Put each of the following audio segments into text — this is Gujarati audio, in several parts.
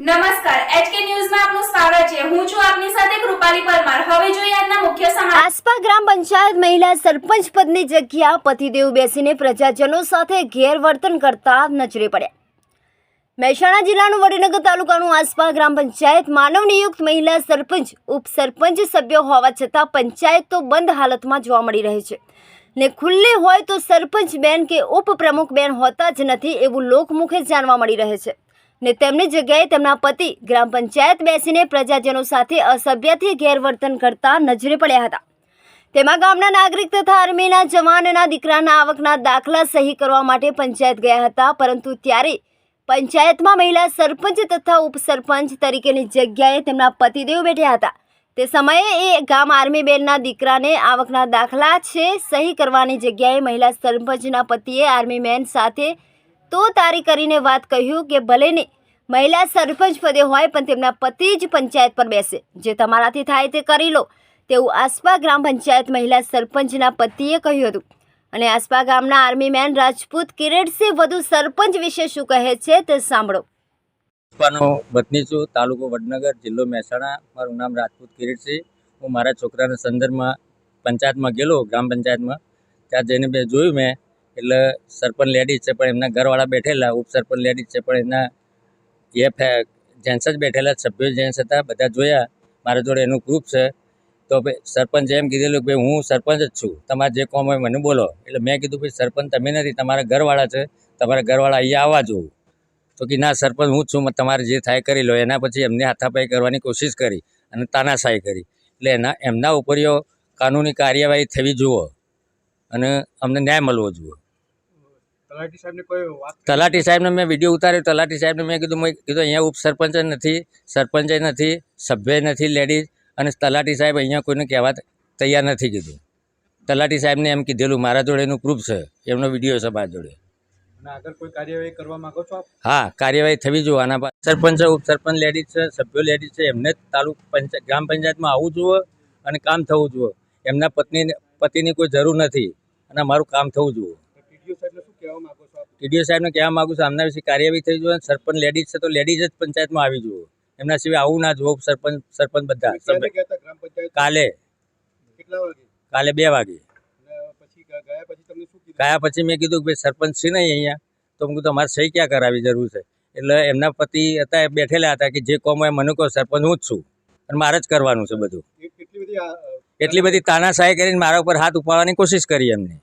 નમસ્કાર ગ્રામ પંચાયત મહિલા સરપંચ પદની જગ્યા પતિદેવ બેસીને પ્રજાજનો સાથે ગેરવર્તન કરતા નજરે પડ્યા. મહેસાણા જિલ્લાનું વડીનગર તાલુકાનું આસપા ગ્રામ પંચાયત માનવ નિયુક્ત મહિલા સરપંચ ઉપસરપંચ સભ્યો હોવા છતાં પંચાયત તો બંધ હાલતમાં જોવા મળી રહી છે. ને ખુલ્લી હોય તો સરપંચ બેન કે ઉપપ્રમુખ બેન હોતા જ નથી એવું લોકમુખે જાણવા મળી રહે છે. ને તેમની જગ્યાએ તેમના પતિ, ગ્રામ પંચાયત બેસીને પ્રજાજનો સાથે અસભ્યથી ગેરવર્તન કરતા નજરે પડ્યા હતા. તેમાં ગામના નાગરિક તથા આર્મીના જવાનના દીકરાના આવકના દાખલા સહી કરવા માટે પંચાયત ગયા હતા, પરંતુ ત્યારે પંચાયતમાં મહિલા સરપંચ તથા ઉપસરપંચ તરીકેની જગ્યાએ તેમના પતિદેવ બેઠ્યા હતા. તે સમયે એ ગામ આર્મી બેનના દીકરાને આવકના દાખલા છે સહી કરવાની જગ્યાએ મહિલા સરપંચના પતિએ આર્મી મેન સાથે તો તારી કરીને વાત કહ્યું કે ભલે ને મહિલા સરપંચ પદે હોય, પણ તેમના પતિ જ પંચાયત પર બેસે. જે તમારાથી થાય તે કરી લો. તેવું આસપા ગ્રામ પંચાયત મહિલા સરપંચના પતિએ કહ્યું હતું. અને આસપા ગામના આર્મી મેન રાજપૂત કિરેટસિંહ વધુ સરપંચ વિશે શું કહે છે તે સાંભળો. પુષ્પાનો વતની છું, તાલુકો વડનગર, જિલ્લો મહેસાણા. મારું નામ રાજપૂત કિરીટસિંહ. હું મારા છોકરાના સંદર્ભમાં પંચાયતમાં ગયેલો, ગ્રામ પંચાયતમાં. ત્યાં જઈને મેં જોયું મેં એટલે સરપંચ લેડીઝ છે, પણ એમના ઘરવાળા બેઠેલા, ઉપસરપંચ લેડીઝ છે, પણ એમના એ ફે- જેન્ટ્સ જ બેઠેલા, સભ્યો જેન્ટ્સ હતા, બધા જોયા. મારા જોડે એનું પ્રૂફ છે. તો ભાઈ સરપંચે એમ કીધેલું કે ભાઈ હું સરપંચ જ છું. તમારે જે કોમ હોય મને બોલો. એટલે મેં કીધું, ભાઈ સરપંચ તમે નથી, તમારા ઘરવાળા છે. તમારા ઘરવાળા અહીંયા આવવા જોવું તો કે, ના સરપંચ, હું જ છું. તમારે જે થાય કરી લો. એના પછી એમને હાથાપાઈ કરવાની કોશિશ કરી અને તાનાશાહી કરી. એટલે એના, એમના ઉપરીઓ કાનૂની કાર્યવાહી થવી જુઓ અને અમને ન્યાય મળવો જુઓ. તલાટી સાહેબને કોઈ વાત તલાટી સાહેબને મેં વીડિયો ઉતાર્યો. તલાટી સાહેબને મેં કીધું મેં કીધું અહીંયા ઉપસરપંચ નથી સરપંચ નથી સભ્ય નથી લેડીઝ અને તલાટી સાહેબ અહીંયા કોઈને કહેવા તૈયાર નથી કીધું. તલાટી સાહેબને એમ કીધેલું મારા જોડે એનું પ્રૂફ છે. એમનો વીડિયો છે મારા જોડે. આગળ કોઈ કાર્યવાહી કરવા માંગો છો હા કાર્યવાહી થવી જોઈએ. આના પર સરપંચ ઉપસરપંચ લેડીઝ છે સભ્યો લેડીઝ છે એમને જ તાલુક પંચાયત ગ્રામ પંચાયતમાં આવવું જોઈએ અને કામ થવું જોઈએ. એમના પત્ની પતિની કોઈ જરૂર નથી અને મારું કામ થવું જોઈએ. ટીડીઓ સાહેબને કહેવા માંગો છો આમના વિશે કાર્યવાહી થઈ જોઈએ સરપંચ લેડીઝ છે તો લેડીઝ જ પંચાયતમાં આવી જુઓ. એમના સિવાય આવું ના જુઓ સરપંચ સરપંચ બધા. કાલે. કાલે બે વાગે. ગયા પછી મેં કીધું કે ભાઈ સરપંચ છે નહીં અહીંયા તો હું કીધું અમારે સહી ક્યાં કરાવી જરૂર છે? એટલે એમના પતિ હતા બેઠેલા હતા કે જે કોમ હોય મને કહો સરપંચ હું જ છું. અને મારે જ કરવાનું છે બધું. એટલી બધી તાનાશાહી કરીને મારા ઉપર હાથ ઉપાડવાની કોશિશ કરી એમને.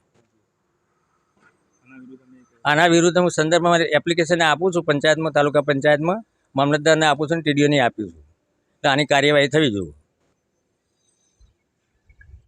આના વિરુદ્ધ હું સંદર્ભમાં એપ્લિકેશન આપું છું, પંચાયતમાં, તાલુકા પંચાયતમાં. મામલતદારને આપું છું અને ટીડીઓને આપું છું. આની કાર્યવાહી થવી જોઈએ.